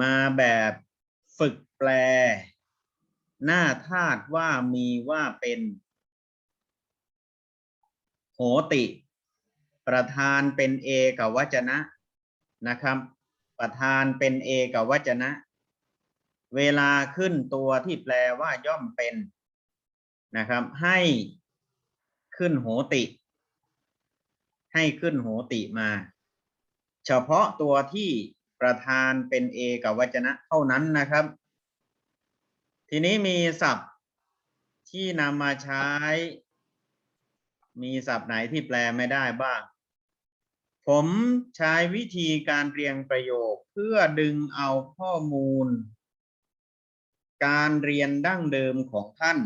มาแบบฝึกแปล หน้าธาตุว่ามีว่าเป็นโหติ ประธานเป็นเอกวจนะนะครับ ประธานเป็นเอกวจนะ เวลาขึ้นตัวที่แปลว่าย่อมเป็นนะครับ ให้ขึ้นโหติ ให้ขึ้นโหติมา เฉพาะตัวที่ ประธานเป็นเอกวจนะเท่านั้นนะครับ ทีนี้มีศัพท์ที่นำมาใช้ มีศัพท์ไหนที่แปลไม่ได้บ้าง ผมใช้วิธีการเรียงประโยคเพื่อดึงเอาข้อมูล การเรียนดั้งเดิมของท่าน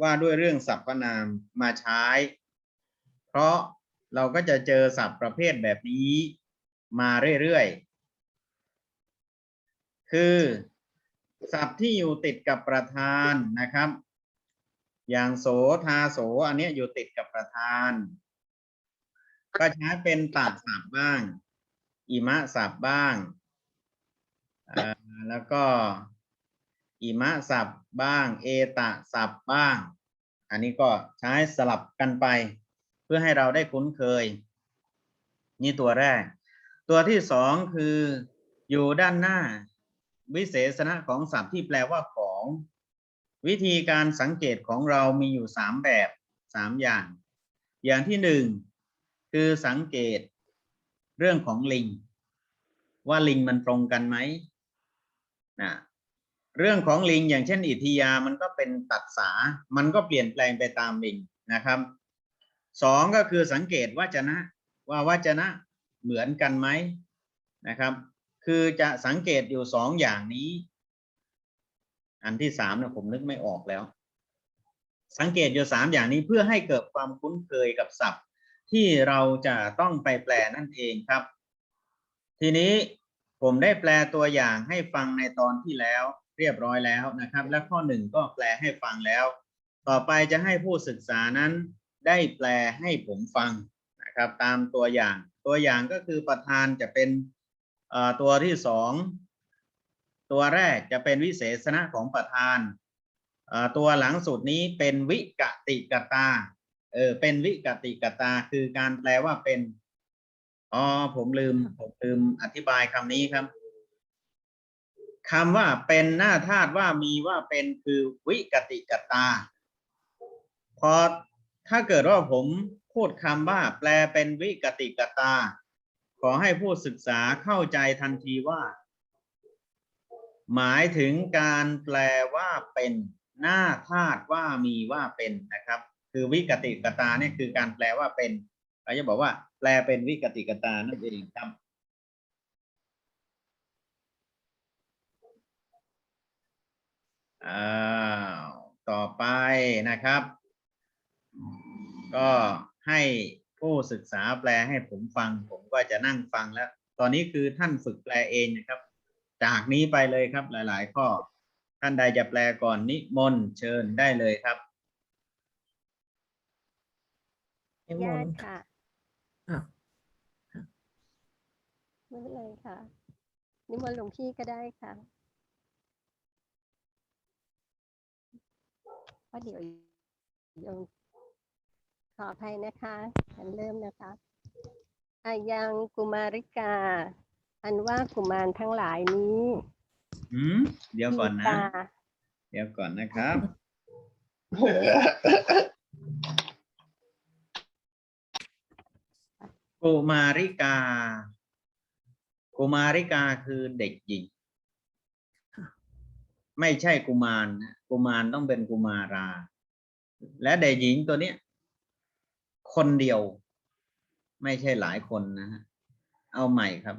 ว่าด้วยเรื่องสรรพนามมาใช้ เพราะเราก็จะเจอศัพท์ประเภทแบบนี้มาเรื่อยๆ คือศัพท์ที่อยู่ติดกับประธานนะครับ อย่างโสทาโส อันนี้อยู่ติดกับประธาน ก็ใช้เป็นตัดศัพท์บ้าง อิมะศัพท์บ้างแล้วก็อิมะศัพท์บ้าง เอตะศัพท์บ้าง อันนี้ก็ใช้สลับกันไป เพื่อให้เราได้คุ้นเคย นี่ตัวแรก ตัวที่สองคืออยู่ด้านหน้า วิเศษณะของศัพท์ที่แปลว่าของ วิธีการสังเกตของเรามีอยู่สามแบบสามอย่าง อย่างที่หนึ่งคือสังเกตเรื่องของลิง ว่าลิงมันตรงกันไหมนะเรื่องของลิงอย่างเช่น อิทธิยามันก็เป็นตัดสา มันก็เปลี่ยนแปลงไปตามลิงนะครับสองก็คือสังเกตวจนะ ว่าวจนะเหมือนกันไหมนะครับ คือจะสังเกตอยู่สองอย่างนี้ อันที่สามเนี่ยผมนึกไม่ออกแล้ว สังเกตอยู่สามอย่างนี้เพื่อให้เกิดความคุ้นเคยกับศัพท์ ที่เราจะต้องไปแปลนั่นเองครับ ทีนี้ผมได้แปลตัวอย่างให้ฟังในตอนที่แล้วเรียบร้อยแล้วนะครับ และข้อหนึ่งก็แปลให้ฟังแล้ว ต่อไปจะให้ผู้ศึกษานั้นได้แปลให้ผมฟังนะครับ ตามตัวอย่าง ตัวอย่างก็คือประธานจะเป็น ตัวที่สองตัวแรกจะเป็นวิเศษณะของประธานตัวหลังสุดนี้เป็นวิกติกตาเออเป็นวิกติกตาคือการแปลว่าเป็นอ๋อผมลืมผมลืมอธิบายคำนี้ครับคำว่าเป็นหน้าธาตุว่ามีว่าเป็นคือวิกติกตา พอถ้าเกิดว่าผมพูดคำว่า แปลเป็นวิกติกตา ขอให้ผู้ศึกษาเข้าใจทันทีว่า หมายถึงการแปลว่าเป็นหน้าธาตุว่ามีว่าเป็นนะครับ คือวิกติกตาเนี่ยคือการแปลว่าเป็นเราจะบอกว่า แปลเป็นวิกติกตานั่นเองครับอ้าวต่อไปนะครับ ก็ให้ ผู้ศึกษาแปลให้ผมฟัง ผมก็จะนั่งฟังแล้ว ตอนนี้คือท่านฝึกแปลเองนะครับ จากนี้ไปเลยครับหลาย ๆ ข้อ ท่านใดจะแปลก่อนนิมนต์เชิญได้เลยครับนิมญานติต์ค่ะอะไม่เป็นไรค่ะ นิมนต์หลวงพี่ก็ได้ค่ะว่าะเดี๋ยวโยมข ออภัยนะคะฉันเริ่มนะคะอายังกุมาริกา อันว่ากุมารทั้งหลายนี้อืมเดี๋ยวก่อนมีนะ ตาเดี๋ยวก่อนนะครับ กุมาริกา กุมาริกาคือเด็กหญิง ไม่ใช่กุมารนะกุมารต้องเป็นกุมารา และเด็กหญิงตัวเนี้ย คนเดียว ไม่ใช่หลายคนนะฮะเอาใหม่ครับ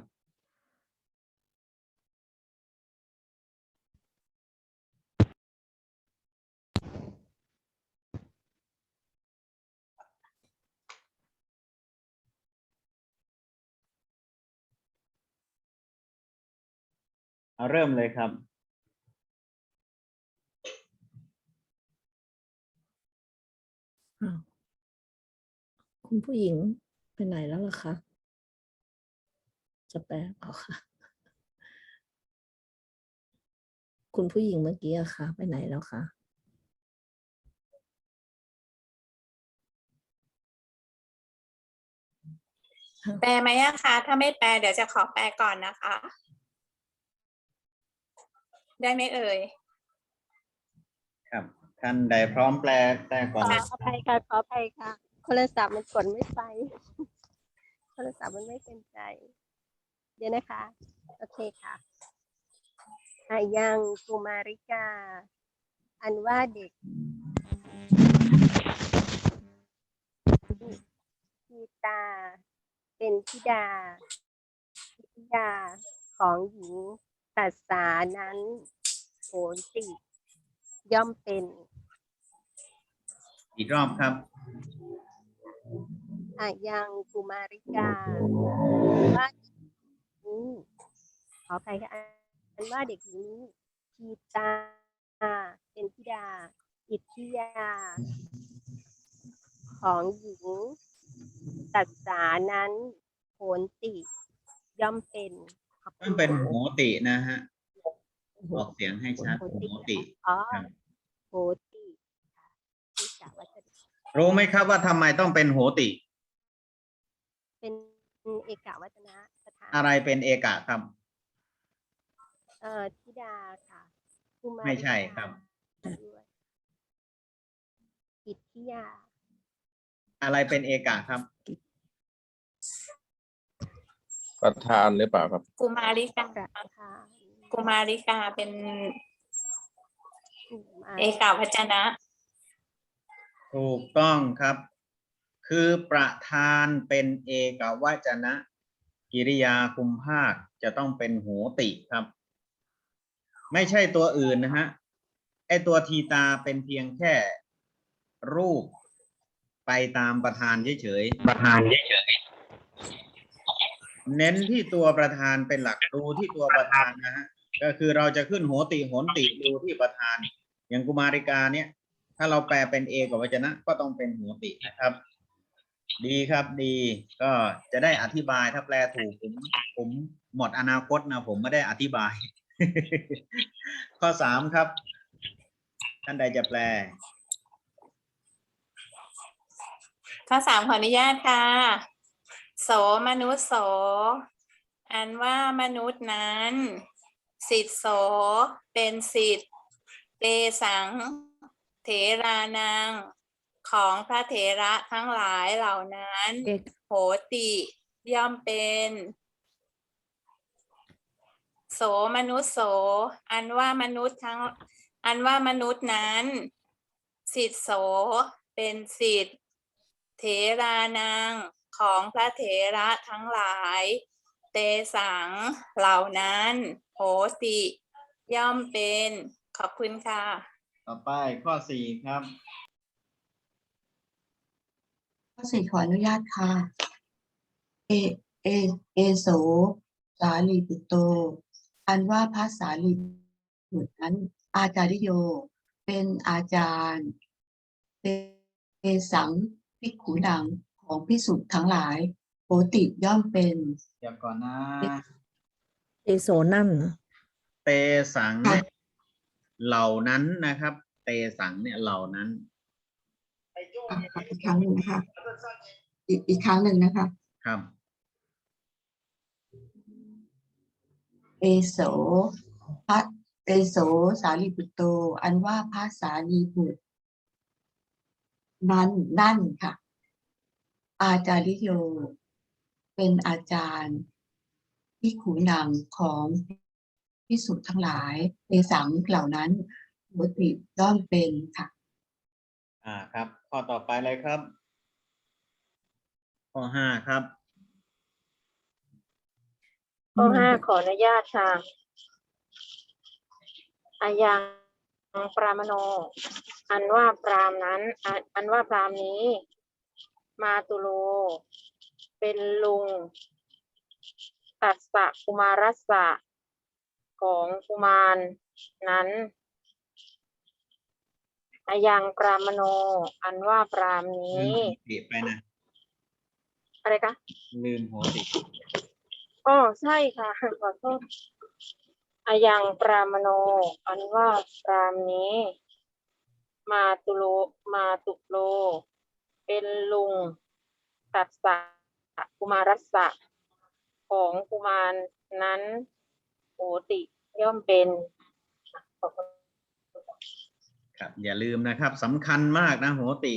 เอาเริ่มเลยครับอ คุณผู้หญิงไปไหนแล้วล่ะคะ จะแปลเอาค่ะ คุณผู้หญิงเมื่อกี้อะคะไปไหนแล้วคะแปลไหมอะคะ ถ้าไม่แปลเดี๋ยวจะขอแปลก่อนนะคะ ได้ไหมเอ่ย ครับ ท่านใดพร้อมแปลแปลก่อนขเลอยอภัยค่ะขออภัยค่ะ โทรศัพท์มันกดไม่ไป โทรศัพท์มันไม่เป็นใจ เดี๋ยวนะคะ โอเคค่ะอายังกุมาริกา อันว่าเด็กพีตา เป็นธิดาธิดาของหญิงตัสสานั้นโหนติย่อมเป็น อีกรอบครับ อายังกุมาริกาว่าเด็กหญิงนี้ขออภัยค่ะอันว่าเด็กหญิงนี้ทีตา เป็นธิดา อิทธิยา ของหญิงตัดสานั้นโหนติย่อมเป็นขอบคุต้อณงเป็นค่ะโหตินะฮะออกเสียงให้ชัดโหโหติติ อ๋อครับโหติค่ะที่กล่าวว่าจะ รู้ไหมครับว่าทำไมต้องเป็นโหติ เป็นเอกวัจนะสถานอะไรเป็นเอกะครับ เอ่อธิดาค่ะกุาไม่ใช่ริกาครับ ด้วยอิทธิยาอะไรเป็นเอกะครับ ประธานหรือเปล่าครับ กุมาริกาประธานกุมาริกาเป็นกุมาเอกาพจนะ ถูกต้องครับ คือประธานเป็นเอกวจนะ กิริยาคุมภาคจะต้องเป็นโหติครับ ไม่ใช่ตัวอื่นนะฮะไอตัวทีตาเป็นเพียงแค่รูปไปตามประธานเฉยๆประธานเฉยๆเน้นที่ตัวประธานเป็นหลักดูที่ตัวประธานนะฮะก็คือเราจะขึ้นโหติโหนติดูที่ประธาน อย่างกุมาริกาเนี่ย ถ้าเราแปลเป็นเอกวจนะ ก็ต้องเป็นโหตินะครับ ดีครับดีก็จะได้อธิบายถ้าแปลถูกผมผมหมดอนาคตนะผมไม่ได้อธิบาย ข้อสามครับ ท่านใดจะแปล ข้อสามขออนุญาตค่ะ โสมนุษย์โส อันว่ามนุษย์นั้น สิทธโส เป็นสิทธเตสัง เถรานัง ของพระเถระทั้งหลายเหล่านั้นเอกโหติย่อมเป็น โสมนุษย์โส อันว่ามนุษย์ทั้ง อันว่ามนุษย์นั้นสิทธิโสเป็นสิทธิเถรานังของพระเถระทั้งหลาย เตสังเหล่านั้นโหติ ย่อมเป็น ขอบคุณค่ะ ต่อไปข้อสี่ครับ ข้อสี่ขออนุญาตค่ะ เอ เอ เอโสสาลีบุตโต อันว่าพระสาลีบุตรนั้น อาจาริโย เป็นอาจารย์เตเตสังพิกขุดังของพิสุทธ์ทั้งหลายโปติย่อมเป็นเดี๋ยวก่อนนะ เอโซนั่นเหรอเตสังเนี่ย เหล่านั้นนะครับ เตสังเนี่ยเหล่านั้นอะขออีกครั้งหนึ่งนะคะอีกอีกครั้งหนึ่งนะคะครับเอโสพระเอโสสาลีบุตโต อันว่าพระสาลีบุตร นั้นนั่นค่ะ อาจาริโย เป็นอาจารย์ที่ขูนางของ พิสุทธ์ทั้งหลาย ในสังเหล่านั้นปกติย่อมเป็นค่ะ อ่าครับ ข้อต่อไปเลยครับ ข้อห้าครับ ข้อห้าขออนุญาตค่ะอายังปรามโน อันว่าปรามนั้น อันอันว่าปรามนี้ มาตุโล เป็นลุงตัสสะกุมารัสสะ ของกุมารนั้นอายังปรามโน อันว่าปรามนลืี้มโหติไปนะ อะไรคะ ลืมโหติอ๋อใช่ค่ะ ขอโทษอายังปรามโน อันว่าปรามนี้ มาตุโล มาตุโล เป็นลุงตัดสะกุมารัสสะของกุมารนั้นโห ติย่อมเป็นขอบคุณครับอย่าลืมนะครับสำคัญมากนะโหติ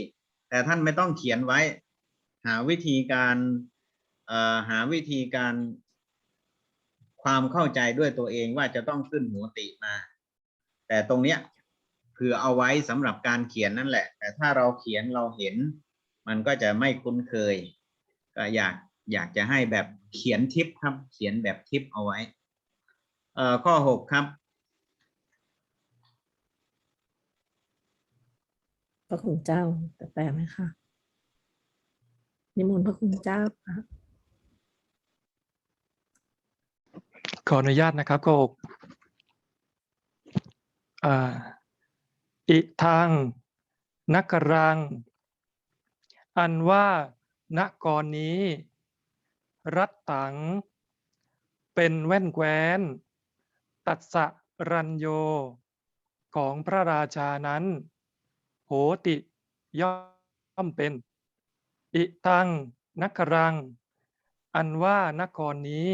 แต่ท่านไม่ต้องเขียนไว้ หาวิธีการเอ่อหาวิธีการ ความเข้าใจด้วยตัวเองว่าจะต้องขึ้นโหติมา แต่ตรงเนี้ยเผื่อเอาไว้สำหรับการเขียนนั่นแหละ แต่ถ้าเราเขียนเราเห็น มันก็จะไม่คุ้นเคย ก็อยากอยากจะให้แบบเขียนทิปครับ เขียนแบบทิปเอาไว้ ข้อหกครับพระคุณเจ้าแต่แปลไหมคะนิมนต์พระคุณเจ้าค่ะขออนุญาตนะครับก็อ่าอิทางนักรัง อันว่าณกรนี้ รัตตัง เป็นแว่นแคว้น ตัสะรัญโย ของพระราชานั้น โหติย่อมเป็น อิทังนักรัง อันว่านครนี้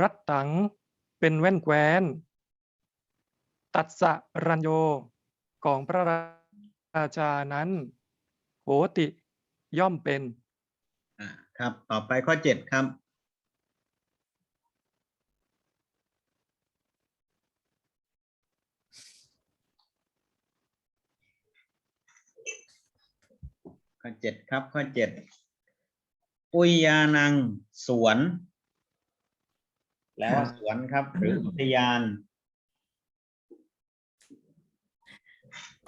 รัตตังเป็นแว่นแคว้น ตัสะรัญโย ของพระราชานั้น โหติย่อมเป็น อ่าครับ ต่อไปข้อเจ็ดครับ ข้อเจ็ดครับ ข้อเจ็ดอุยานังสวน แล้วสวนครับ หรืออุทยาน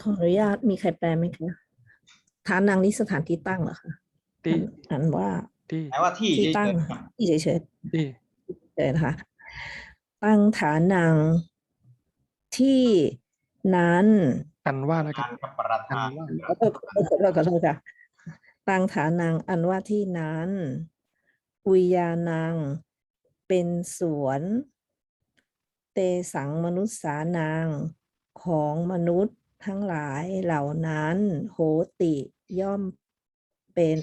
ขออนุญาตมีใครแปลไหมคะฐานังนี้สถานที่ตั้งเหรอคะที่อันว่าที่แปลว่าที่ที่เฉตั้งยๆครับที่เฉยที่ๆเลยนะคะตั้งฐานังที่นั้นอันว่านะครักาบรกับประอันธานว่าขอโทษขอโทษขอโทษค่ะ ตังฐานังอันว่าที่นั้นอุยานัง เป็นสวน เตสังมนุษย์สานางของมนุษย์ทั้งหลายเหล่านั้น โหติย่อมเป็น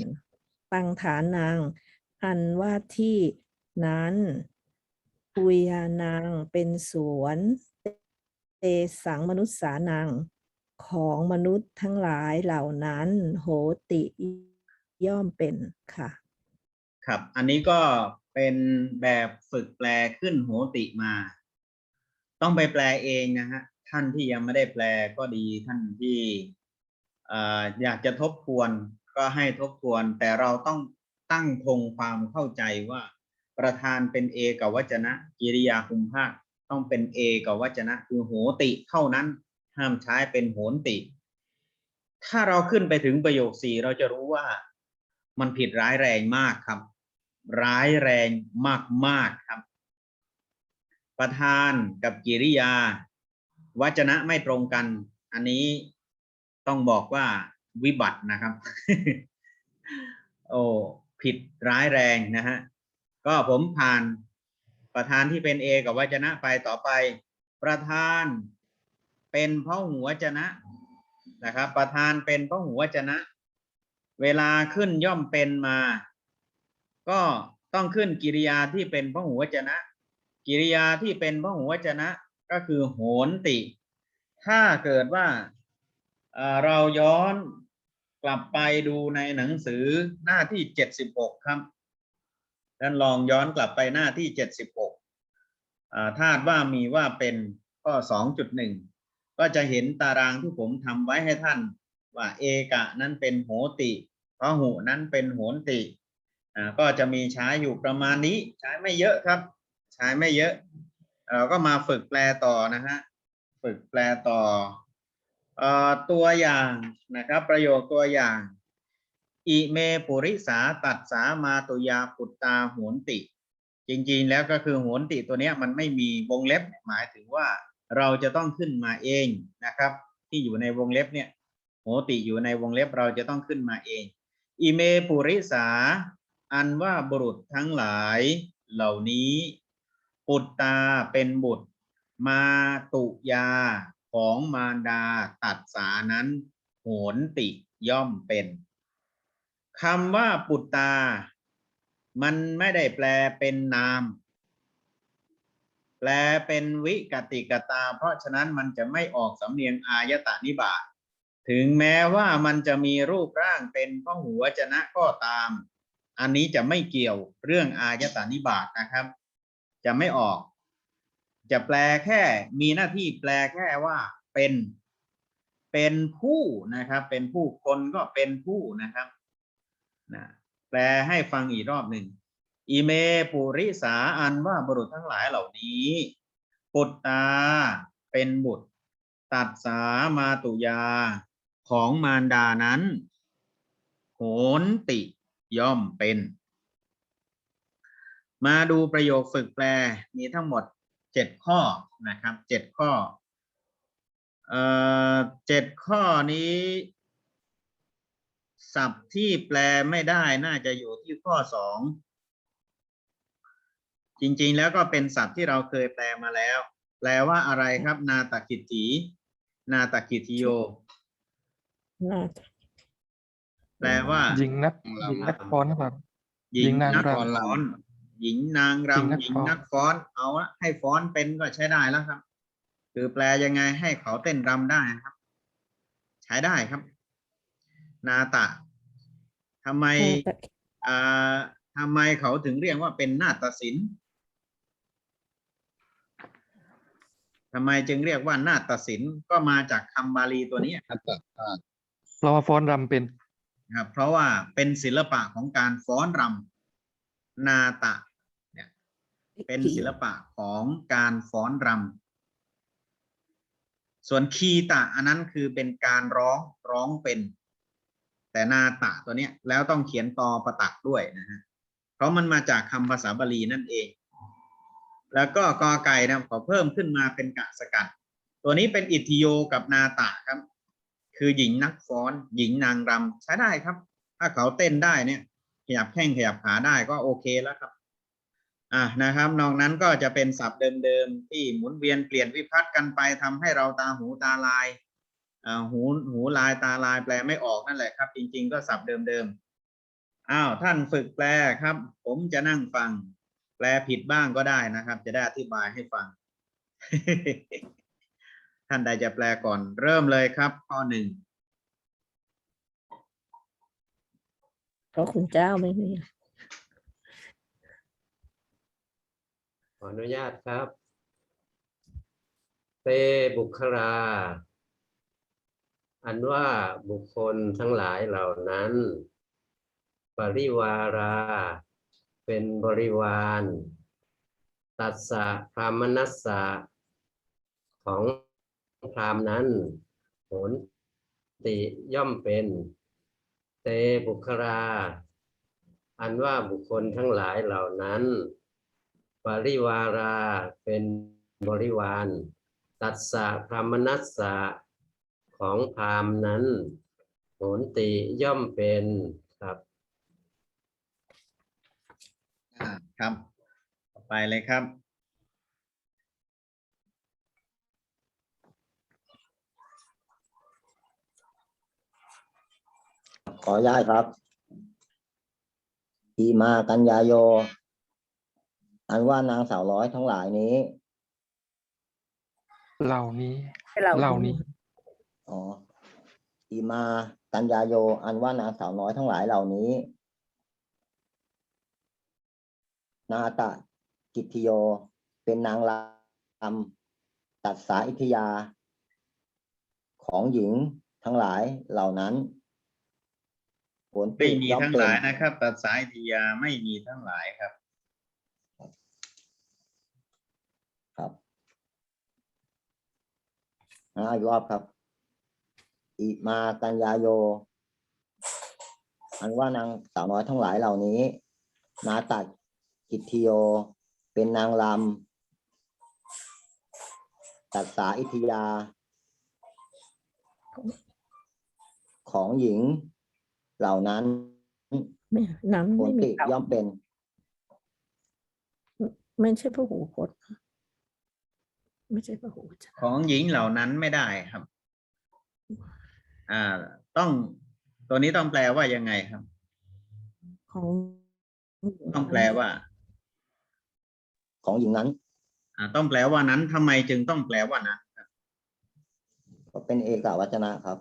ตังฐานัง อันว่าที่นั้นอุยานังเป็นสวน เตสังมนุษย์สานังของมนุษย์ทั้งหลายเหล่านั้น โหติ ย่อมเป็นค่ะ ครับ อันนี้ก็เป็นแบบฝึกแปลขึ้นโหติมา ต้องไปแปลเองนะฮะท่านที่ยังไม่ได้แปลก็ดีท่านที่อยากจะทบทวนก็ให้ทบทวน แต่เราต้องตั้งธงความเข้าใจว่า ประธานเป็นเอกวจนะ กิริยาคุมภาคต้องเป็นเอกวจนะ คือโหติเท่านั้นห้ามใช้เป็นโหนติ ถ้าเราขึ้นไปถึงประโยคสี่เราจะรู้ว่า มันผิดร้ายแรงมากครับ ร้ายแรงมากๆครับ ประธานกับกิริยา วจนะไม่ตรงกัน อันนี้ต้องบอกว่าวิบัตินะครับ โอ้ผิดร้ายแรงนะฮะก็ผมผ่านประธานที่เป็นเอกับวจนะไปต่อไป ประธานเป็นพหูวจนะนะครับ ประธานเป็นพหูวจนะ เวลาขึ้นย่อมเป็นมา ก็ต้องขึ้นกิริยาที่เป็นพหูวจนะ กิริยาที่เป็นพหูวจนะก็คือโหนติ ถ้าเกิดว่าเราย้อนกลับไปดูในหนังสือหน้าที่เจ็ดสิบหกครับท่านลองย้อนกลับไปหน้าที่เจ็ดสิบหกธาตุว่ามีว่าเป็นข้อสองจุดหนึ่งก็จะเห็นตารางที่ผมทำไว้ให้ท่านว่าเอกะนั้นเป็นโหติ พระหุนั้นเป็นโหนติอ่าก็จะมีใช้อยู่ประมาณนี้ ใช้ไม่เยอะครับ ใช้ไม่เยอะ เราก็มาฝึกแปลต่อนะฮะ ฝึกแปลต่อเอ่อตัวอย่างนะครับ ประโยคตัวอย่าง อิเมปุริสาตัดสามาตุยาปุตตาโหนติ จริงๆแล้วก็คือโหนติตัวนี้มันไม่มีวงเล็บหมายถึงว่าเราจะต้องขึ้นมาเองนะครับ ที่อยู่ในวงเล็บเนี่ยโหติอยู่ในวงเล็บเราจะต้องขึ้นมาเอง อิเมปุริสา อันว่าบุรุษทั้งหลายเหล่านี้ปุตตาเป็นบุตร มาตุยาของมารดาตัดสานั้นโหนติย่อมเป็นคำว่าปุตตา มันไม่ได้แปลเป็นนาม แปลเป็นวิกติกตา เพราะฉะนั้นมันจะไม่ออกสำเนียงอายตานิบาต ถึงแม้ว่ามันจะมีรูปร่างเป็นพหัวจนะก็ตาม อันนี้จะไม่เกี่ยวเรื่องอายตานิบาตนะครับ จะไม่ออก จะแปลแค่มีหน้าที่แปลแค่ว่าเป็น เป็นผู้นะครับ เป็นผู้คนก็เป็นผู้นะครับนะแปลให้ฟังอีกรอบหนึ่งอิเมปุริสาอันว่าบุรุษทั้งหลายเหล่านี้ปุตตาเป็นบุตร ตัดสามาตุยา ของมารดานั้นโหนติย่อมเป็น มาดูประโยคฝึกแปลมีทั้งหมดเจ็ดข้อนะครับเจ็ดข้อเอ่อเจ็ดข้อนี้ศัพท์ที่แปลไม่ได้น่าจะอยู่ที่ข้อสองจริงๆแล้วก็เป็นศัพท์ที่เราเคยแปลมาแล้ว แปลว่าอะไรครับ นาตกิจถีนาตกิจโย น่าแปลว่าหญิงนักหญิงนักฟ้อนนะครับ หญิหญิงงนางนักรำฟ้อนหญิงนางหญิงนัรำกหญิงฟ้อนนักฟ้อนเอาละให้ฟ้อนเป็นก็ใช้ได้แล้วครับ คือแปลยังไงให้เขาเต้นรำได้ครับ ใช้ได้ครับ นาตะทำไมน่าจะอ่าทำไมเขาถึงเรียกว่าเป็นนาฏศิลป์ทำไมจึงเรียกว่านาฏศิลป์ก็มาจากคำบาลีตัวนี้ครับ เพราะว่าฟ้อนรำเป็นครับเพราะว่าเป็นศิลปะของการฟ้อนรำนาตะเนี่ยเป็นศิลปะของการฟ้อนรำส่วนคีตะอันนั้นคือเป็นการร้องร้องเป็น แต่นาตะตัวเนี้ยแล้วต้องเขียนตอประตักด้วยนะฮะเพราะมันมาจากคำภาษาบาลีนั่นเอง แล้วก็กอไก่นะขอเพิ่มขึ้นมาเป็นกะสกัด ตัวนี้เป็นอิทธิโยกับนาตะครับ คือหญิงนักฟ้อน หญิงนางรำใช้ได้ครับ ถ้าเขาเต้นได้เนี่ย ขยับแข้งขยับขาได้ก็โอเคแล้วครับ อะนะครับ นอกนั้นก็จะเป็นศัพท์เดิมๆที่หมุนเวียนเปลี่ยนวิพัฒน์กันไปทำให้เราตาหูตาลายอ่าหูหูลายตาลายแปลไม่ออกนั่นแหละครับ จริง ๆ ก็ศัพท์เดิมๆอ้าวท่านฝึกแปลครับ ผมจะนั่งฟัง แปลผิดบ้างก็ได้นะครับ จะได้อธิบายให้ฟัง ท่านใดจะแปลก่อนเริ่มเลยครับ ข้อหนึ่งเพราะคุณเจ้าไม่มีขออนุญาตครับ เตบุครา อันว่าบุคคลทั้งหลายเหล่านั้น ปริวารา เป็นบริวาร ตัสสะพรามนัสสะของ พรามนั้นโหนติย่อมเป็น เตบุครา อันว่าบุคคลทั้งหลายเหล่านั้น ปริวาราเป็นบริวาร ตัสสะพรามนัสสะของพรามนั้นโหนติย่อมเป็นครับครับ ต่อไปเลยครับ ขออนุญาตครับทีมากันยาโย อันว่านางสาวร้อยทั้งหลายนี้ เหล่านี้เราเหล่านี้อ๋อทีมากันยาโย อันว่านางสาวน้อยทั้งหลายเหล่านี้ นาตะกิตติโย เป็นนางรำตัดสาอิทยา ของหญิงทั้งหลายเหล่านั้น ผลไม่มีย่อทั้งเป็หนลายนะครับ ตัดสายทียาไม่มีทั้งหลายครับ ครับอ่าอีกรอบครับ อิมากัญญาโย อันว่านางสาวน้อยทั้งหลายเหล่านี้ นาตัดกิตติโย เป็นนางรำตัดสาอิทยา ของหญิง เหล่านั้นไม่น้ำผลไม่มีติเราย่อมเป็น ไม่ใช่พหูพจน์ไม่ใช่พหูพจน์ของหญิงเหล่านั้นไม่ได้ครับ อ่า ต้องตัวนี้ต้องแปลว่ายังไงครับ ของต้องแปลว่า ของหญิงนั้น อ่า ต้องแปลว่านั้นทำไมจึงต้องแปลว่านั้นครับก็เป็นเอกวัจนะครับ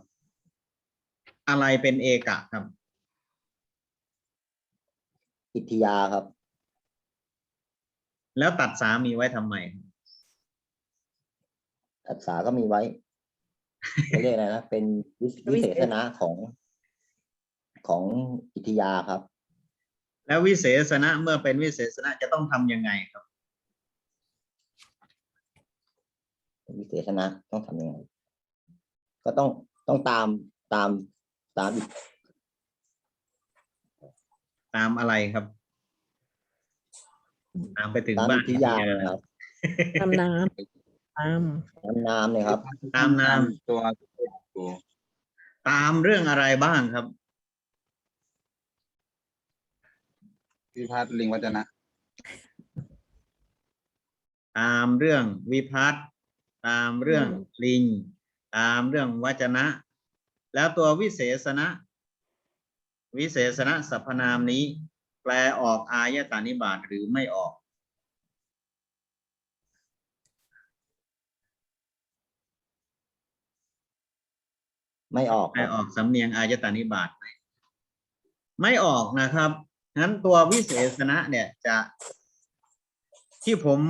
อะไรเป็นเอกะครับ อิทธิยาครับ แล้วตัดสามีไว้ทำไม อักษาก็มีไว้เขาเรียกอะไรนะ เป็นวิวิเศษณะของของอิทธิยาครับ แล้ววิเศษณะเมื่อเป็นวิเศษณะจะต้องทำยังไงครับ วิเศษณะต้องทำยังไง ก็ต้องต้องตามตาม ตามอีกตามอะไรครับ ตามไปถึงตามบ้าอินทธิยานะครับตามน้ำตามตามนามเนี่ยครับ ตามนามตัวตามเรื่องอะไรบ้างครับ พิพัฒน์ลิงวัจนะ ตามเรื่องวิพัฒน์ตามเรื่องลิง ตามเรื่องวจนะ แล้วตัววิเศษณะ วิเศษณะสรรพนามนี้ แปลออกอายตานิบาตหรือไม่ออก ไม่ออกแปลครับออกสำเนียงอายตานิบาตไหมไม่ออกนะครับงั้นตัววิเศษณะเนี่ยจะที่ผม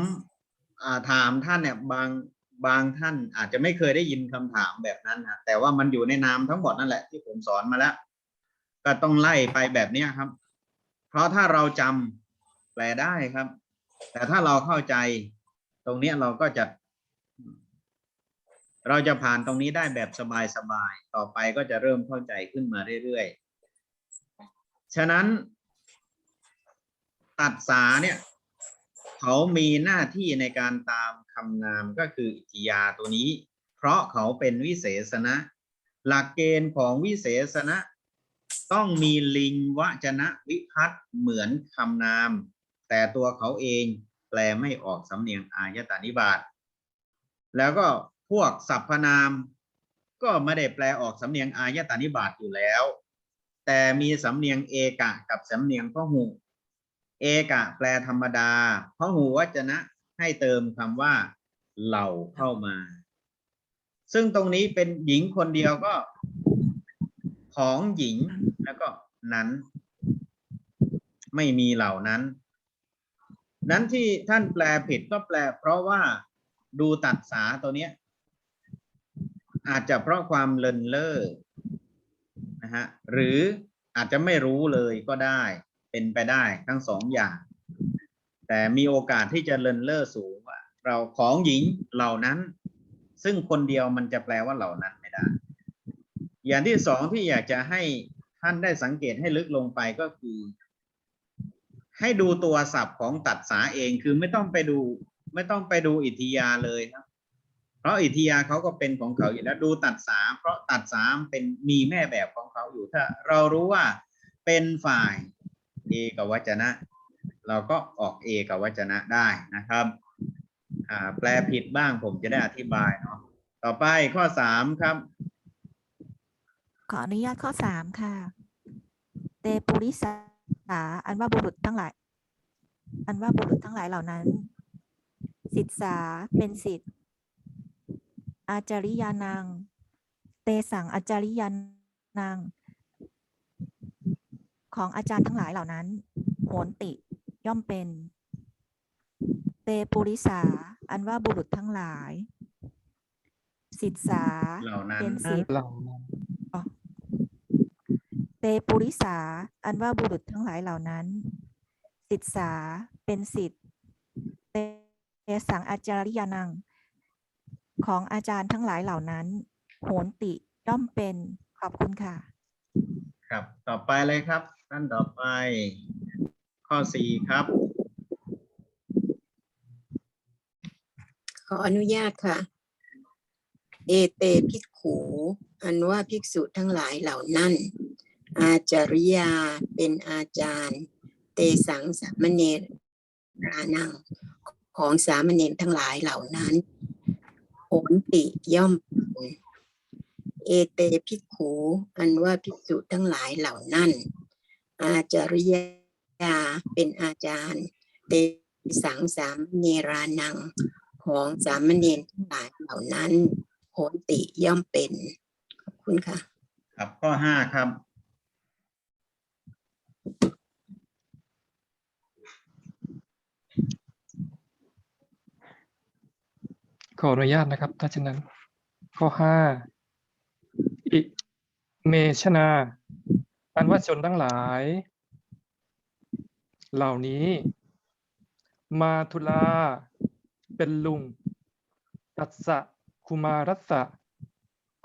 อ่าถามท่านเนี่ยบาง บางท่านอาจจะไม่เคยได้ยินคำถามแบบนั้นนะแต่ว่ามันอยู่ในนามทั้งหมดนั่นแหละที่ผมสอนมาแล้ว ก็ต้องไล่ไปแบบเนี้ยครับ เพราะถ้าเราจำแปลได้ครับ แต่ถ้าเราเข้าใจ ตรงเนี้ยเราก็จะ เราจะผ่านตรงนี้ได้แบบสบายๆต่อไปก็จะเริ่มเข้าใจขึ้นมาเรื่อยๆ ฉะนั้น ตัดสาเนี่ย เขามีหน้าที่ในการตาม คำนามก็คืออิทธิยาตัวนี้ เพราะเขาเป็นวิเศษณะ หลักเกณฑ์ของวิเศษณะ ต้องมีลิงวจนะวิพัตน์เหมือนคำนาม แต่ตัวเขาเองแปลไม่ออกสำเนียงอายตานิบาตแล้วก็พวกสรรพนาม ก็ไม่ได้แปลออกสำเนียงอายตานิบาตอยู่แล้ว แต่มีสำเนียงเอกะกับสำเนียงพหูเอกะแปลธรรมดาพหูวจนะ ให้เติมคำว่าเหล่าเข้ามา ซึ่งตรงนี้เป็นหญิงคนเดียวก็ ของหญิงแล้วก็นั้น ไม่มีเหล่านั้น นั้นที่ท่านแปลผิดก็แปล เพราะว่าดูตัดสาตัวเนี้ย อาจจะเพราะความเลินเล่อนะฮะหรืออาจจะไม่รู้เลยก็ได้ เป็นไปได้ทั้งสองอย่าง แต่มีโอกาสที่จะเลินเล่อสูงว่า เราของหญิงเหล่านั้น ซึ่งคนเดียวมันจะแปลว่าเหล่านั้นไม่ได้ อย่างที่สองที่อยากจะให้ท่านได้สังเกตให้ลึกลงไปก็คือ ให้ดูตัวศัพท์ของตัดสาเองคือไม่ต้องไปดู ไม่ต้องไปดูอิทธิยาเลยครับ เพราะอิทธิยาเขาก็เป็นของเขาอยู่แล้วดูตัดสา เพราะตัดสามเป็นมีแม่แบบของเขาอยู่ถ้า เรารู้ว่าเป็นฝ่ายเอกวัจนะ เราก็ออกเอกวจนะได้นะครับแปลผิดบ้างผมจะได้อธิบายเนาะต่อไปข้อสามครับ ขออนุญาตข้อสามค่ะ เตปุริสาอันว่าบุรุษทั้งหลาย อันว่าบุรุษทั้งหลายเหล่านั้นสิทธาเป็นสิทธิอาจาริยานังเตสังอาจาริยานังของอาจารย์ทั้งหลายเหล่านั้นโหนติ ย่อมเป็น เตปุริสา อันว่าบุรุษทั้งหลาย สิทธาเหล่านั้นเป็นสิทธิ์เหล่านั้นเตปุริสา อันว่าบุรุษทั้งหลายเหล่านั้น สิทธาเป็นสิทธิ์เตสังอาจาริยานัง ของอาจารย์ทั้งหลายเหล่านั้น โหนติย่อมเป็นขอบคุณค่ะ ครับ ต่อไปเลยครับท่านต่อไป ข้อสี่ครับ ขออนุญาตค่ะ เอเตภิกขูอันว่าภิกษุทั้งหลายเหล่านั้น อาจาริยาเป็นอาจารย์ เตสังสามเณรรานัง ของสามเณรทั้งหลายเหล่านั้นโหนติย่อมเป็นเอเตภิกขูอันว่าภิกษุทั้งหลายเหล่านั้น อาจาริยา เป็นอาจารย์เตสังสามเนรานังของสามเณรทั้งหลายเหล่านั้นโหนติย่อมเป็น ขอบคุณค่ะ ครับข้อห้าครับ ขออนุญาตนะครับ ถ้าเช่นนั้น ข้อห้าอิเมชนา อันว่าชนทั้งหลาย เหล่านี้ มาทุลา เป็นลุง ตัสสะคุมารัสสะ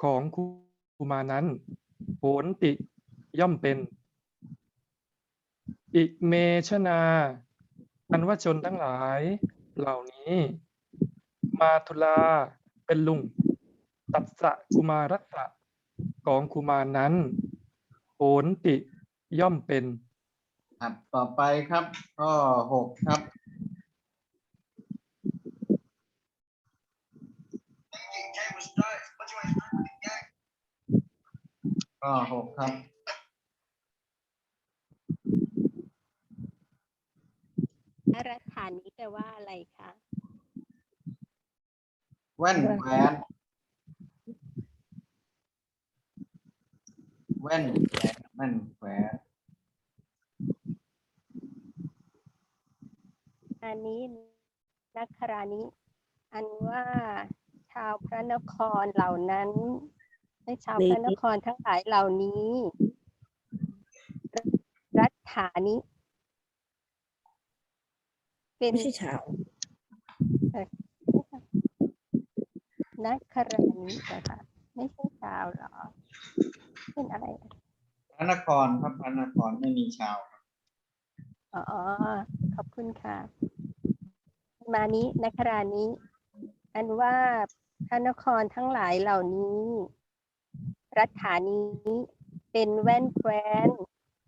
ของคุมานั้นโหนติย่อมเป็น อิเมชนาอันว่าชนทั้งหลาย เหล่านี้ มาทุลา เป็นลุง ตัสสะกุมารัสสะ ของกุมานั้นโหนติย่อมเป็น ครับต่อไปครับ ข้อหกครับ ข้อหกครับอารัฐานี้แปลว่าอะไรคะแว่นแหวนแว่นแหวนแว่นแหวน อันนี้นักครานี้อันว่าชาวพระนครเหล่านั้นในชาวพระนครทั้งหลายเหล่านี้ รัฐานี้เป็นไม่ใช่ชาวนักครานี้นะคะไม่ใช่ชาวเหรอ เป็นอะไร พระนครครับพระนครไม่มีชาวครับ อ๋อ ขอบคุณค่ะ มานี้นักครานี้ อันว่าพระนครทั้งหลายเหล่านี้ รัฐานี้เป็นแว่นแคว้น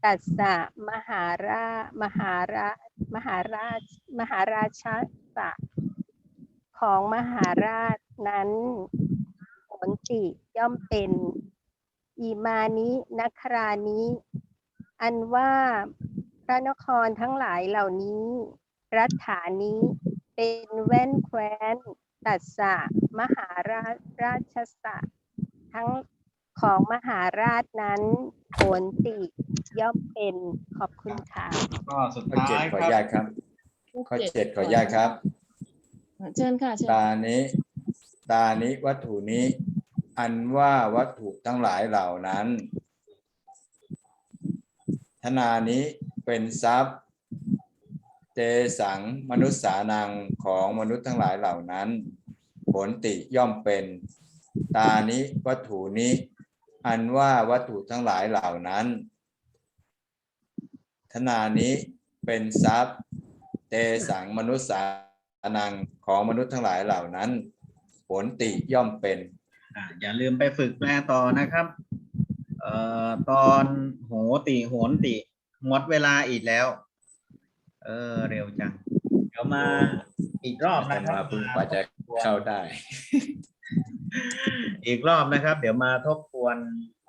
ตัสสะมหารา มหารา มหาราช มหาราชาสะของมหาราชนั้นผลติย่อมเป็นอีมานินัครานี้อันว่า พระนครทั้งหลายเหล่านี้ รัฐานี้เป็นแว่นแคว้น ตัสสะมหาราชราชสะทั้งของมหาราชนั้นโผลติย่อมเป็นขอบคุณค่ะข้อสุดข้อท้าเจ็ดยขอคอนุรัญาบ ตครับ ข้อเจ็ดขออนุญาตครับ เชิญค่ะเชิญตานี้ ตานี้วัตถุนี้ อันว่าวัตถุทั้งหลายเหล่านั้น ธนานี้ เป็นทรัพย์เจสังมนุษย์สานังของมนุษย์ทั้งหลายเหล่านั้น ผลติย่อมเป็น ตานี้วัตถุนี้ อันว่าวัตถุทั้งหลายเหล่านั้น ธนานี้เป็นทรัพย์ เตสังมนุษย์สานังของมนุษย์ทั้งหลายเหล่านั้น ผลติย่อมเป็นอ่าอย่าลืมไปฝึกแปลต่อนะครับ เอ่อตอนโหติโหนติ หมดเวลาอีกแล้ว เออ เร็วจัง เดี๋ยวมาอีกรอบแต่นะครัมาบ เพิ่งกว่าจะเข้าได้ อีกรอบนะครับ เดี๋ยวมาทบทวน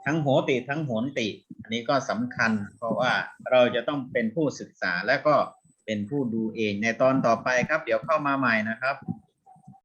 ทั้งโหติทั้งโหนติ อันนี้ก็สำคัญ เพราะว่าเราจะต้องเป็นผู้ศึกษาและก็เป็นผู้ดูเองในตอนต่อไปครับ เดี๋ยวเข้ามาใหม่นะครับ